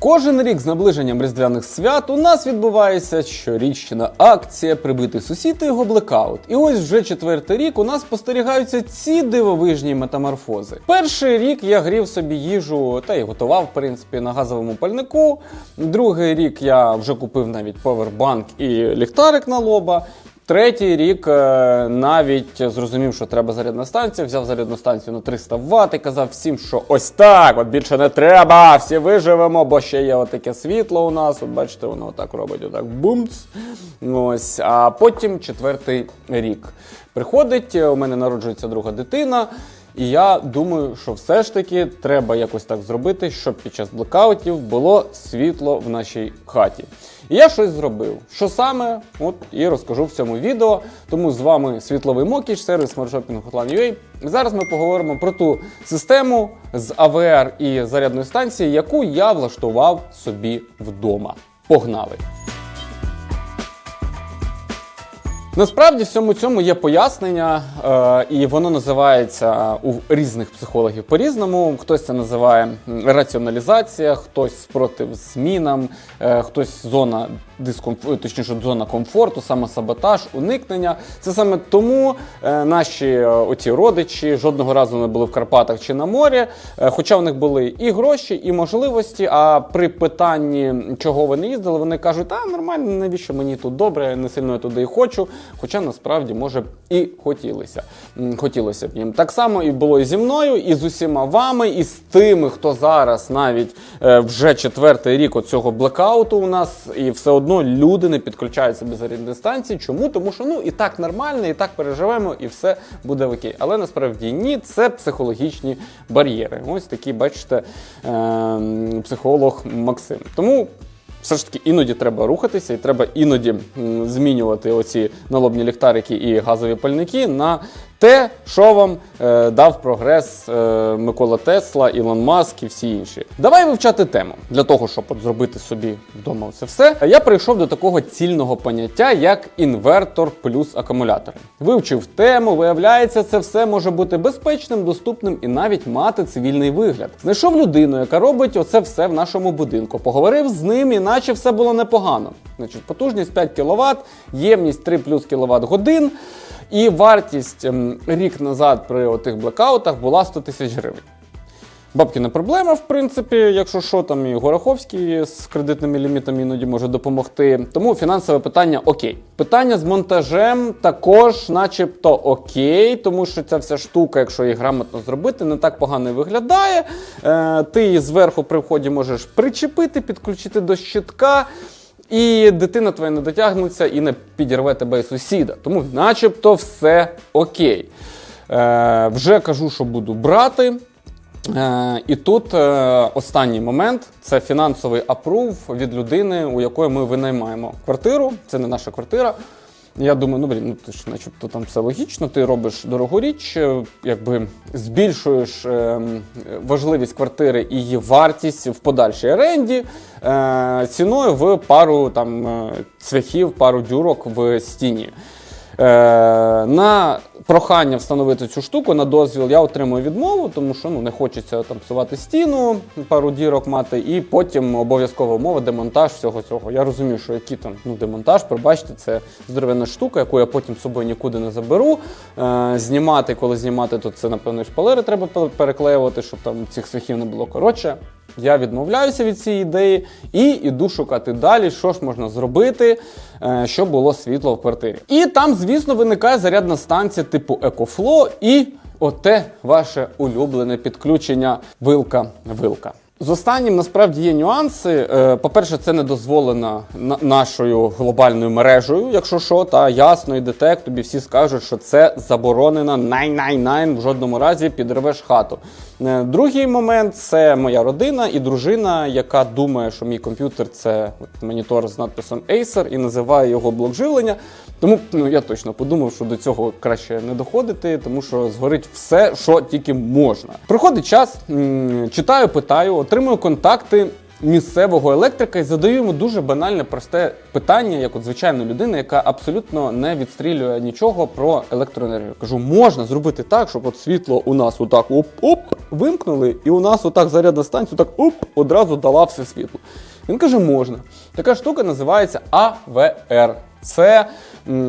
Кожен рік з наближенням різдвяних свят у нас відбувається щорічна акція Прибитий сусід його блекаут. І ось вже четвертий рік у нас спостерігаються ці дивовижні метаморфози. Перший рік я грів собі їжу та й готував, в принципі, на газовому пальнику. Другий рік я вже купив навіть повербанк і ліхтарик на лоба. Третій рік е, навіть зрозумів, що треба зарядна станція, взяв зарядну станцію на 300 Вт і казав всім, що ось так, от більше не треба, всі виживемо, бо ще є отаке світло у нас. От бачите, воно отак робить, отак бумц. Ось. А потім четвертий рік. Приходить, у мене народжується друга дитина. І я думаю, що все ж таки треба якось так зробити, щоб під час блекаутів було світло в нашій хаті. І я щось зробив. Що саме? От і розкажу в цьому відео. Тому з вами світловий Мокіч, сервіс Hotline.ua. Зараз ми поговоримо про ту систему з АВР і зарядної станції, яку я влаштував собі вдома. Погнали! Насправді всьому цьому є пояснення, е, і воно називається у різних психологів по-різному. Хтось це називає раціоналізація, хтось спротив змінам, е, хтось зона дискомфорту, точніше, зона комфорту, самосаботаж, уникнення. Це саме тому е, наші е, оці родичі жодного разу не були в Карпатах чи на морі, е, хоча в них були і гроші, і можливості. А при питанні, чого вони їздили, вони кажуть, а нормально, навіщо мені тут добре, не сильно я туди і хочу. Хоча насправді може і хотілося. Хотілося б їм. Так само і було і зі мною, і з усіма вами, і з тими, хто зараз навіть е, вже четвертий рік оцього блекауту у нас, і все одно люди не підключаються до зарядної станції. Чому? Тому що ну і так нормально, і так переживемо, і все буде окей. Але насправді ні, це психологічні бар'єри. Ось такі, бачите, е, психолог Максим. Тому все ж таки іноді треба рухатися, і треба іноді змінювати оці налобні ліхтарики і газові пальники на те, що вам е, дав прогрес е, Микола Тесла, Ілон Маск і всі інші. Давай вивчати тему для того, щоб от зробити собі вдома це все. Я прийшов до такого цільного поняття, як інвертор плюс акумулятори. Вивчив тему, виявляється, це все може бути безпечним, доступним і навіть мати цивільний вигляд. Знайшов людину, яка робить оце все в нашому будинку. Поговорив з ним, і наче все було непогано. Значить, потужність 5 кВт, ємність 3 плюс кВт годин. І вартість ем, рік назад при отих блекаутах була 100 тисяч гривень. Бабкіна проблема, в принципі, якщо що, там і Гороховський з кредитними лімітами іноді може допомогти. Тому фінансове питання окей. Питання з монтажем також, начебто, окей, тому що ця вся штука, якщо її грамотно зробити, не так погано виглядає. Е, ти її зверху при вході можеш причепити, підключити до щитка. І дитина твоя не дотягнеться і не підірве тебе і сусіда. Тому, начебто, все окей. Е, вже кажу, що буду брати. Е, і тут е, останній момент це фінансовий апрув від людини, у якої ми винаймаємо квартиру. Це не наша квартира. Я думаю, ну блін, ну ти ж начебто там все логічно. Ти робиш дорогу річ, е, якби збільшуєш е, важливість квартири і її вартість в подальшій оренді е, ціною в пару там е, цвяхів, пару дюрок в стіні. Е, на прохання встановити цю штуку на дозвіл я отримую відмову, тому що ну не хочеться там псувати стіну, пару дірок мати, і потім обов'язкова умова демонтаж всього цього. Я розумію, що який там ну демонтаж, пробачте, це здоровенна штука, яку я потім з собою нікуди не заберу. Е, знімати, коли знімати, то це напевно шпалери треба переклеювати, щоб там цих цвяхів не було. Коротше, я відмовляюся від цієї ідеї і іду шукати далі, що ж можна зробити, е, щоб було світло в квартирі. І там, звісно, виникає зарядна станція типу EcoFlow і оте ваше улюблене підключення вилка-вилка. З останнім насправді є нюанси. Е, По-перше, це не дозволено нашою глобальною мережею, якщо що, та ясно йдете, тобі всі скажуть, що це заборонено най-най-най, в жодному разі підривеш хату. Е, Другий момент це моя родина і дружина, яка думає, що мій комп'ютер це монітор з надписом Acer і називає його блок живлення. Тому ну, я точно подумав, що до цього краще не доходити, тому що згорить все, що тільки можна. Приходить час, читаю, питаю, отримую контакти місцевого електрика і задаю йому дуже банальне просте питання, як от звичайна людина, яка абсолютно не відстрілює нічого про електроенергію. Кажу, можна зробити так, щоб от світло у нас отак оп-оп вимкнули, і у нас отак зарядна станція, так оп, одразу дала все світло. Він каже, можна. Така штука називається АВР. Це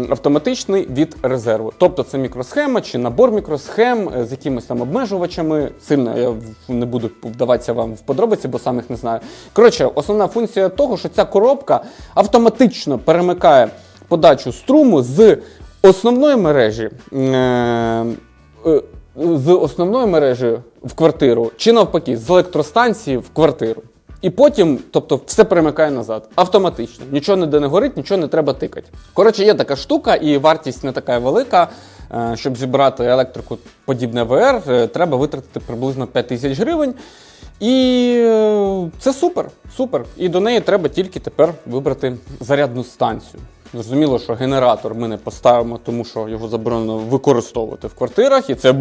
автоматичний від резерву. Тобто це мікросхема чи набор мікросхем е, з якимись там обмежувачами. Сильно я не буду вдаватися вам в подробиці, бо сам їх не знаю. Коротше, основна функція того, що ця коробка автоматично перемикає подачу струму з основної мережі. е, е, З основної мережі в квартиру, чи навпаки, з електростанції в квартиру. І потім, тобто, все перемикає назад. Автоматично. Нічого ніде не горить, нічого не треба тикати. Коротше, є така штука, і вартість не така велика. Е, Щоб зібрати електрику подібне ВР, е, треба витратити приблизно 5 тисяч гривень. І е, це супер, супер. І до неї треба тільки тепер вибрати зарядну станцію. Зрозуміло, що генератор ми не поставимо, тому що його заборонено використовувати в квартирах, і це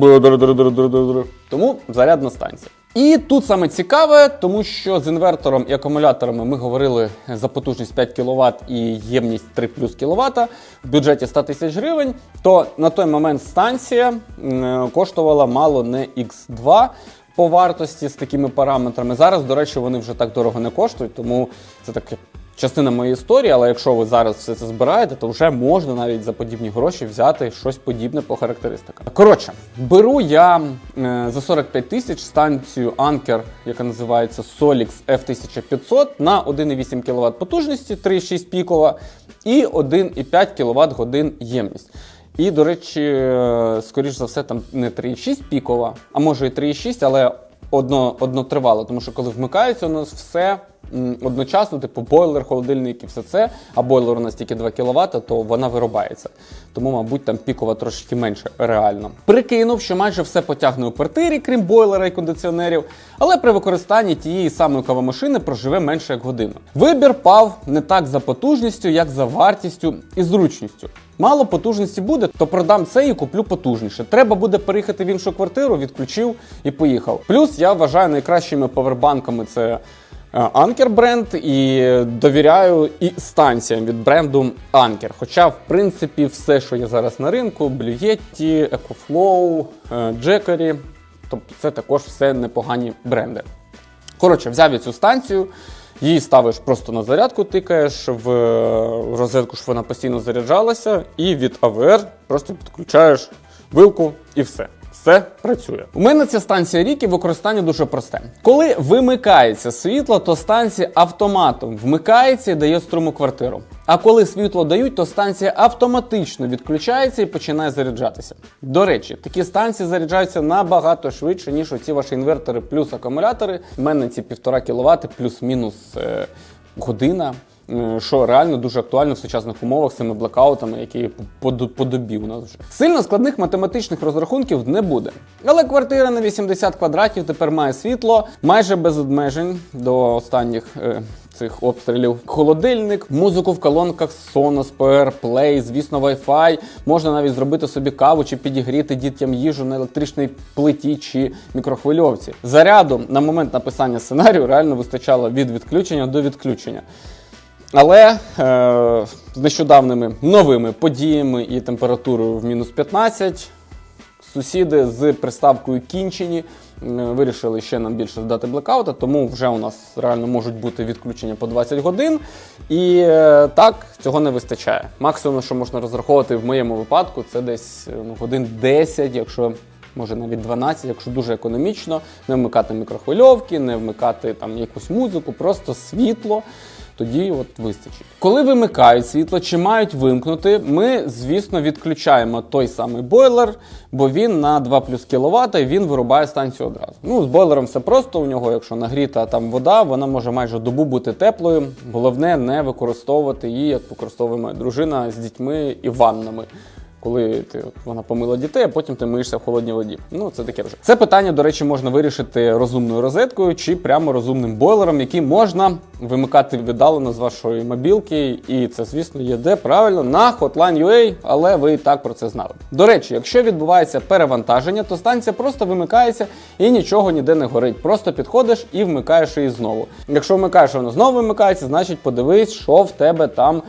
тому зарядна станція. І тут саме цікаве, тому що з інвертором і акумуляторами ми говорили за потужність 5 кВт і ємність 3 плюс кВт в бюджеті 100 тисяч гривень. То на той момент станція коштувала мало не X2 по вартості з такими параметрами. Зараз, до речі, вони вже так дорого не коштують, тому це таке частина моєї історії. Але якщо ви зараз все це збираєте, то вже можна навіть за подібні гроші взяти щось подібне по характеристикам. Коротше, беру я е, за 45 тисяч станцію Anker, яка називається Solix F1500 на 1,8 кВт потужності, 3,6 пікова і 1,5 кВт годин ємність. І, до речі, е, скоріш за все, там не 3,6 пікова, а може і 3,6, але одно, однотривало, тому що коли вмикається у нас все одночасно, типу бойлер, холодильник і все це, а бойлер у нас тільки 2 кВт, то вона вирубається. Тому, мабуть, там пікова трошки менше реально. Прикинув, що майже все потягне у квартирі, крім бойлера і кондиціонерів, але при використанні тієї самої кавомашини проживе менше як годину. Вибір пав не так за потужністю, як за вартістю і зручністю. Мало потужності буде, то продам це і куплю потужніше. Треба буде переїхати в іншу квартиру, відключив і поїхав. Плюс я вважаю найкращими павербанками це Anker бренд і довіряю і станціям від бренду Anker. Хоча, в принципі, все, що є зараз на ринку, Yeti, EcoFlow, е, Jackery, тобто це також все непогані бренди. Коротше, взяв я цю станцію, її ставиш просто на зарядку, тикаєш в е, розетку, щоб вона постійно заряджалася, і від АВР просто підключаєш вилку і все. Все працює. У мене ця станція рік і використання дуже просте. Коли вимикається світло, то станція автоматом вмикається і дає струм у квартиру. А коли світло дають, то станція автоматично відключається і починає заряджатися. До речі, такі станції заряджаються набагато швидше, ніж оці ваші інвертори плюс акумулятори. У мене ці 1,5 кВт плюс-мінус е, година. Е, Що реально дуже актуально в сучасних умовах з цими блекаутами, які по, по добі у нас вже. Сильно складних математичних розрахунків не буде. Але квартира на 80 квадратів тепер має світло майже без обмежень до останніх е, цих обстрілів. Холодильник, музику в колонках Sonos, PR, Play, звісно, Wi-Fi. Можна навіть зробити собі каву чи підігріти дітям їжу на електричній плиті чи мікрохвильовці. Заряду на момент написання сценарію реально вистачало від відключення до відключення. Але е, з нещодавними новими подіями і температурою в мінус 15 сусіди з приставкою кінчені вирішили ще нам більше додати блекаута, тому вже у нас реально можуть бути відключення по 20 годин. І е, так, цього не вистачає. Максимум, що можна розраховувати в моєму випадку, це десь е, ну, годин 10, якщо. Може навіть 12, якщо дуже економічно, не вмикати мікрохвильовки, не вмикати там якусь музику, просто світло. Тоді от вистачить. Коли вимикають світло чи мають вимкнути, ми, звісно, відключаємо той самий бойлер, бо він на 2 плюс кВт і він вирубає станцію одразу. Ну, з бойлером все просто. У нього, якщо нагріта там вода, вона може майже добу бути теплою. Головне не використовувати її, як використовує моя дружина з дітьми і ваннами. Коли ти от, вона помила дітей, а потім ти миєшся в холодній воді. Ну це таке вже. Це питання, до речі, можна вирішити розумною розеткою чи прямо розумним бойлером, який можна вимикати віддалено з вашої мобілки, і це, звісно, є де правильно на Hotline.ua, але ви і так про це знали. До речі, якщо відбувається перевантаження, то станція просто вимикається і нічого ніде не горить. Просто підходиш і вмикаєш її знову. Якщо вмикаєш, воно знову вимикається, значить подивись, що в тебе там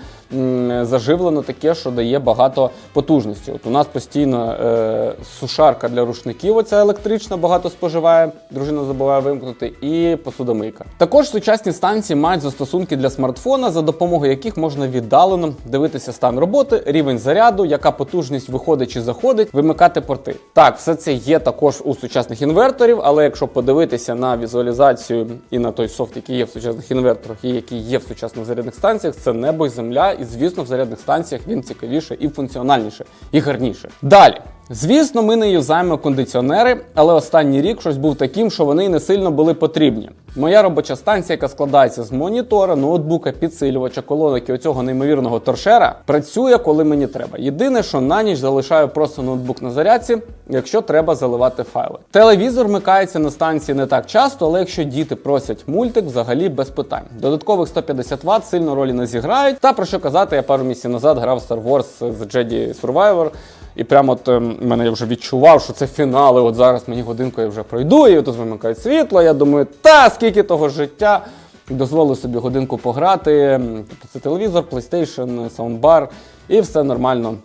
заживлено таке, що дає багато потужності. От у нас постійно е, сушарка для рушників, оця електрична, багато споживає, дружина забуває вимкнути, і посудомийка. Також сучасні станції мають застосунки для смартфона, за допомогою яких можна віддалено дивитися стан роботи, рівень заряду, яка потужність виходить чи заходить, вимикати порти. Так, все це є також у сучасних інверторів, але якщо подивитися на візуалізацію і на той софт, який є в сучасних інверторах і який є в сучасних зарядних станціях, це небо і земля. І звісно, в зарядних станціях він цікавіше і функціональніше, і гарніше. Далі. Звісно, ми не юзаємо кондиціонери, але останній рік щось був таким, що вони не сильно були потрібні. Моя робоча станція, яка складається з монітора, ноутбука, підсилювача, колонок і оцього неймовірного торшера, працює, коли мені треба. Єдине, що на ніч залишаю просто ноутбук на зарядці, якщо треба заливати файли. Телевізор вмикається на станції не так часто, але якщо діти просять мультик, взагалі без питань. Додаткових 150 Вт сильно ролі не зіграють. Та про що казати, я пару місяців назад грав Star Wars з Jedi Survivor. І прямо от ем, мене я вже відчував, що це фінал, і от зараз мені годинку я вже пройду, і тут вимикають світло. Я думаю, та скільки того життя. Дозволив собі годинку пограти. Тобто це телевізор, PlayStation, саундбар, і все нормально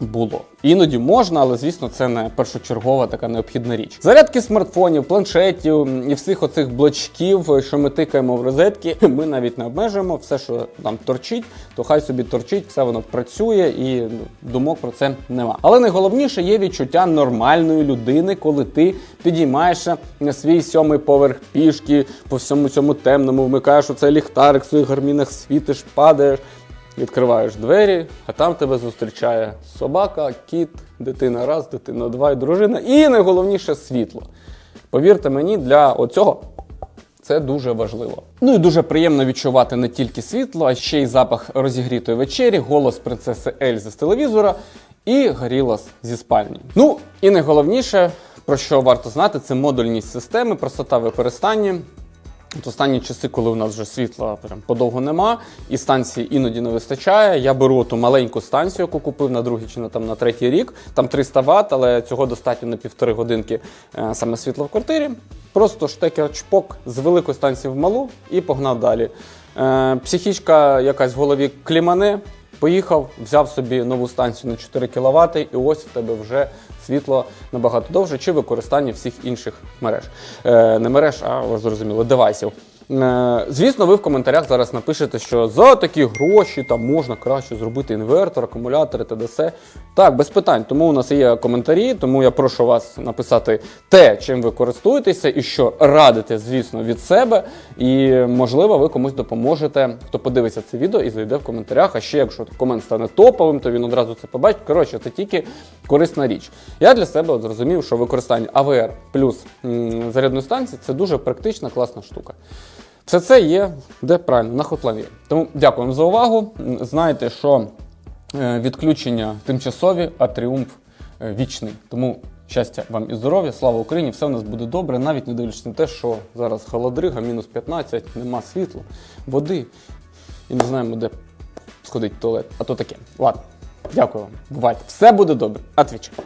було. Іноді можна, але звісно, це не першочергова така необхідна річ. Зарядки смартфонів, планшетів і всіх оцих блочків, що ми тикаємо в розетки, ми навіть не обмежуємо. Все, що там торчить, то хай собі торчить, все воно працює і ну, думок про це нема. Але найголовніше є відчуття нормальної людини, коли ти підіймаєшся на свій сьомий поверх пішки по всьому цьому темному, вмикаєш у цей ліхтарик в своїх гармінах, світиш, падаєш. Відкриваєш двері, а там тебе зустрічає собака, кіт, дитина раз, дитина два і дружина. І найголовніше світло. Повірте мені, для оцього це дуже важливо. Ну і дуже приємно відчувати не тільки світло, а ще й запах розігрітої вечері, голос принцеси Ельзи з телевізора і горілас зі спальні. Ну і найголовніше, про що варто знати, це модульність системи, простота використання. От останні часи, коли у нас вже світла прям подовго нема, і станції іноді не вистачає. Я беру ту маленьку станцію, яку купив на другий чи на там на третій рік. Там 300 Вт, але цього достатньо на півтори годинки е, саме світла в квартирі. Просто штекер чпок з великої станції в малу і погнав далі. Е, психічка якась в голові клімане. Поїхав, взяв собі нову станцію на 4 кВт, і ось в тебе вже світло набагато довше, чи використання всіх інших мереж. Е, не мереж, а ви зрозуміли, девайсів. Е, звісно, ви в коментарях зараз напишете, що за такі гроші там можна краще зробити інвертор, акумулятори, т.д. Так, без питань. Тому у нас є коментарі, тому я прошу вас написати те, чим ви користуєтеся, і що радите, звісно, від себе. І можливо, ви комусь допоможете, хто подивиться це відео і зайде в коментарях. А ще якщо комент стане топовим, то він одразу це побачить. Коротше, це тільки корисна річ. Я для себе от зрозумів, що використання АВР плюс зарядної станції це дуже практична, класна штука. Все це є де правильно на хотлаві. Тому дякую вам за увагу. Знаєте, що е, відключення тимчасові, а тріумф е, вічний. Тому щастя вам і здоров'я, слава Україні! Все у нас буде добре, навіть не дивлячись на те, що зараз холодрига, мінус 15, нема світла, води і не знаємо, де сходить туалет. А то таке. Ладно, дякую вам. Бувайте. Все буде добре. Отвічаю.